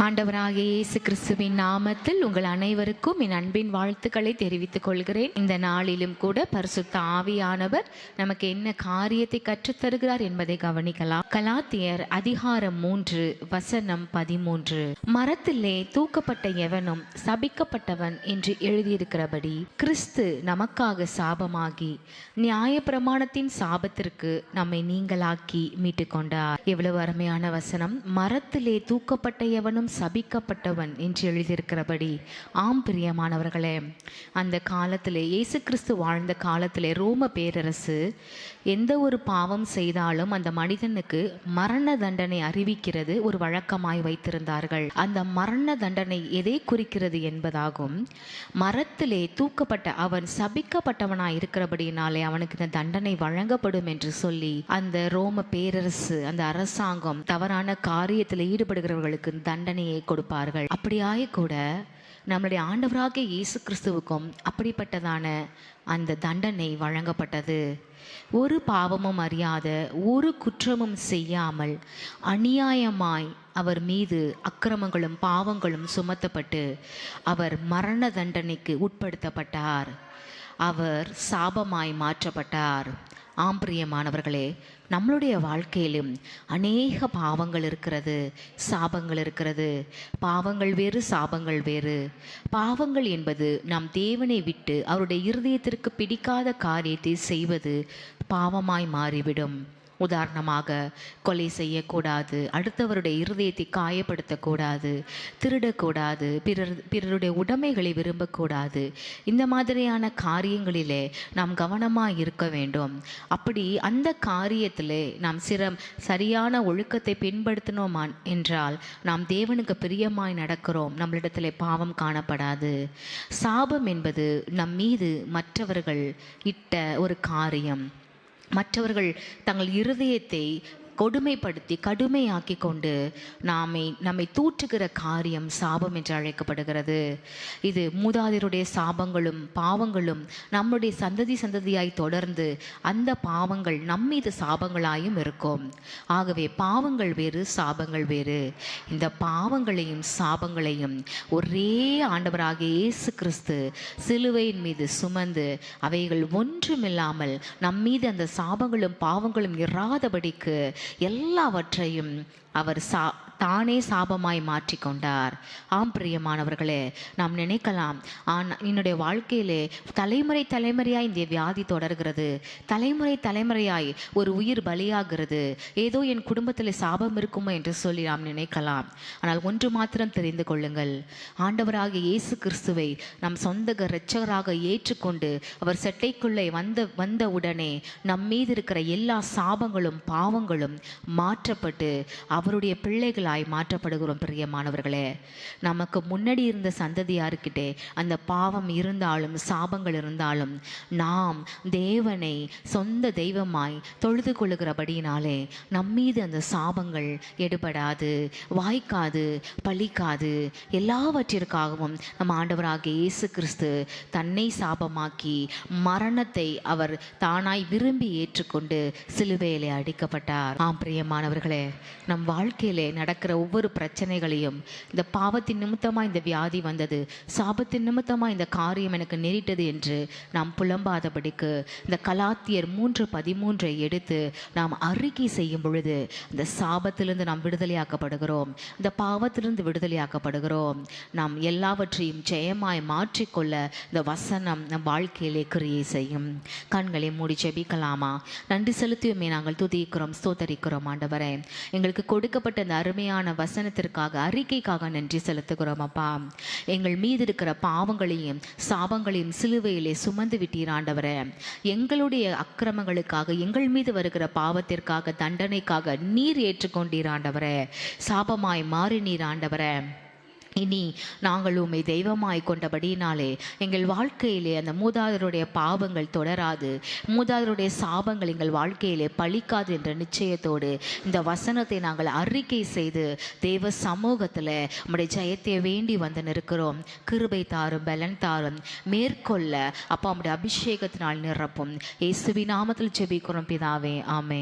ஆண்டவராகிய இயேசு கிறிஸ்துவின் நாமத்தில் உங்கள் அனைவருக்கும் என் அன்பின் வாழ்த்துக்களை தெரிவித்துக் கொள்கிறேன். இந்த நாளிலும் கூட பரிசுத்த ஆவியானவர் நமக்கு என்ன காரியத்தை கற்றுத் தருகிறார் என்பதை கவனிக்கலாம். கலாத்தியர் அதிகாரம் மூன்று வசனம் பதிமூன்று. மரத்திலே தூக்கப்பட்ட எவனும் சபிக்கப்பட்டவன் என்று எழுதியிருக்கிறபடி கிறிஸ்து நமக்காக சாபமாகி நியாய பிரமாணத்தின் சாபத்திற்கு நம்மை நீங்களாக்கி மீட்டுக்கொண்டார். எவ்வளவு அருமையான வசனம். மரத்திலே தூக்கப்பட்ட எவனும் சபிக்கப்பட்டவன் என்று எழுதியிருக்கிறபடி ஆம் பிரியமானவர்களே அந்த காலத்திலே இயேசு கிறிஸ்து வாழ்ந்த காலத்திலே ரோம பேரரசு எந்த ஒரு பாவம் செய்தாலும் அந்த மனிதனுக்கு மரண தண்டனை அறிவிக்கிறது ஒரு வழக்கமாய் வைத்திருந்தார்கள். அந்த மரண தண்டனை எதை குறிக்கிறது என்பதாகும். மரத்திலே தூக்கப்பட்ட அவன் சபிக்கப்பட்டவனாய் இருக்கிறபடினாலே அவனுக்கு இந்த தண்டனை வழங்கப்படும் என்று சொல்லி அந்த ரோம பேரரசு அந்த அரசாங்கம் தவறான காரியத்தில் ஈடுபடுகிறவர்களுக்கு தண்டனை தண்டனையை கொடுப்பார்கள். அப்படியாக கூட நம்மளுடைய ஆண்டவராகிய இயேசு கிறிஸ்துவுக்கும் அப்படிப்பட்டதான அந்த தண்டனை வழங்கப்பட்டது. ஒரு பாவமும் அறியாத ஒரு குற்றமும் செய்யாமல் அநியாயமாய் அவர் மீது அக்கிரமங்களும் பாவங்களும் சுமத்தப்பட்டு அவர் மரண தண்டனைக்கு உட்படுத்தப்பட்டார். அவர் சாபமாய் மாற்றப்பட்டார். ஆம் பிரியமானவர்களே நம்மளுடைய வாழ்க்கையிலும் அநேக பாவங்கள் இருக்கிறது சாபங்கள் இருக்கிறது. பாவங்கள் வேறு சாபங்கள் வேறு. பாவங்கள் என்பது நாம் தேவனை விட்டு அவருடைய இருதயத்திற்கு பிடிக்காத காரியத்தை செய்வது பாவமாய் மாறிவிடும். உதாரணமாக கொலை செய்யக்கூடாது அடுத்தவருடைய இருதயத்தை காயப்படுத்தக்கூடாது திருடக்கூடாது பிறர் பிறருடைய உடைமைகளை விரும்பக்கூடாது இந்த மாதிரியான காரியங்களிலே நாம் கவனமாக இருக்க வேண்டும். அப்படி அந்த காரியத்திலே நாம் சிரம் சரியான ஒழுக்கத்தை பின்படுத்தினோமா என்றால் நாம் தேவனுக்கு பிரியமாய் நடக்கிறோம் நம்மளிடத்திலே பாவம் காணப்படாது. சாபம் என்பது நம் மீது மற்றவர்கள் இட்ட ஒரு காரியம். மற்றவர்கள் தங்கள் இருதயத்தை கொடுமைப்படுத்தி கடுமையாக்கி கொண்டு நாமை நம்மை தூற்றுகிற காரியம் சாபம் என்று அழைக்கப்படுகிறது. இது மூதாதையருடைய சாபங்களும் பாவங்களும் நம்முடைய சந்ததி சந்ததியாய் தொடர்ந்து அந்த பாவங்கள் நம்மீது சாபங்களாயும் இருக்கும். ஆகவே பாவங்கள் வேறு சாபங்கள் வேறு. இந்த பாவங்களையும் சாபங்களையும் ஒரே ஆண்டவராக இயேசு கிறிஸ்து சிலுவையின் மீது சுமந்து அவைகள் ஒன்றுமில்லாமல் நம்மீது அந்த சாபங்களும் பாவங்களும் இராதபடிக்கு எல்லாவற்றையும் அவர் சா தானே சாபமாய் மாற்றிக்கொண்டார் ஆம் பிரியமானவர்களே நாம் நினைக்கலாம் ஆன் என்னுடைய வாழ்க்கையிலே தலைமுறை தலைமுறையாய் இந்த வியாதி தொடர்கிறது. தலைமுறை தலைமுறையாய் ஒரு உயிர் பலியாகிறது. ஏதோ என் குடும்பத்தில் சாபம் இருக்குமோ என்று சொல்லி நாம் நினைக்கலாம். ஆனால் ஒன்று மாத்திரம் தெரிந்து கொள்ளுங்கள். ஆண்டவராக இயேசு கிறிஸ்துவை நம் சொந்த இரட்சகராக ஏற்றுக்கொண்டு அவர் செட்டைக்குள்ளே வந்த வந்த உடனே நம் மீது இருக்கிற எல்லா சாபங்களும் பாவங்களும் மாற்றப்பட்டு அவருடைய பிள்ளைகளாய் மாற்றப்படுகிறோம் பிரியமானவர்களே. நமக்கு முன்னாடி இருந்த சந்ததியாருக்கிட்டே அந்த பாவம் இருந்தாலும் சாபங்கள் இருந்தாலும் நாம் தேவனை சொந்த தெய்வமாய் தொழுது கொள்ளுகிறபடியினாலே நம்மீது அந்த சாபங்கள் எடுபடாது வாய்க்காது பழிக்காது. எல்லாவற்றிற்காகவும் நம்ம ஆண்டவராக இயேசு கிறிஸ்து தன்னை சாபமாக்கி மரணத்தை அவர் தானாய் விரும்பி ஏற்றுக்கொண்டு சிலுவையிலே அடிக்கப்பட்டார். ஆம் பிரியமானவர்களே நம் வாழ்க்கையிலே நடக்க நடக்கிற ஒவ்வொரு பிரச்சனைகளையும் இந்த பாவத்தின் நிமித்தமாக இந்த வியாதி வந்தது சாபத்தின் நிமித்தமாக இந்த காரியம் எனக்கு நேரிட்டது என்று நாம் புலம்பாதபடிக்கு இந்த கலாத்தியர் மூன்று பதிமூன்றை எடுத்து நாம் அறிக்கை செய்யும் பொழுது இந்த சாபத்திலிருந்து நாம் விடுதலையாக்கப்படுகிறோம். இந்த பாவத்திலிருந்து விடுதலையாக்கப்படுகிறோம். நாம் எல்லாவற்றையும் ஜெயமாய் மாற்றிக்கொள்ள இந்த வசனம் நம் வாழ்க்கையிலே கிரியை செய்யும். கண்களை மூடி ஜெபிக்கலாமா? நன்றி செலுத்தியுமே நாங்கள் துதிக்கிறோம் ஸ்தோத்தரிக்கிறோம் ஆண்டவரே. எங்களுக்கு கொடுக்கப்பட்ட இந்த அருமையான வசனத்திற்காக அறிக்கைக்காக நன்றி செலுத்துகிறோம் அப்பா. எங்கள் மீது இருக்கிற பாவங்களையும் சாபங்களையும் சிலுவையிலே சுமந்து விட்டீர் ஆண்டவரே. எங்களுடைய அக்கிரமங்களுக்காக எங்கள் மீது வருகிற பாவத்திற்காக தண்டனைக்காக நீர் ஏற்றுக்கொண்டீர் ஆண்டவரே. சாபமாய் மாறி நீர் ஆண்டவரே. இனி நாங்கள் உம்மை தெய்வமாய் கொண்டபடியினாலே எங்கள் வாழ்க்கையிலே அந்த மூதாதருடைய பாவங்கள் தொடராது. மூதாதருடைய சாபங்கள் எங்கள் வாழ்க்கையிலே பழிக்காது என்ற நிச்சயத்தோடு இந்த வசனத்தை நாங்கள் அறிக்கை செய்து தெய்வ சமூகத்தில் உம்முடைய ஜெயத்தை வேண்டி வந்து நிற்கிறோம். கிருபை தாரும் பலன் தாரும் மேற்கொள்ள அப்பா உம்முடைய அபிஷேகத்தினால் நிரப்பும். இயேசுவி நாமத்தில் ஜெபிக்கிறோம் பிதாவே. ஆமே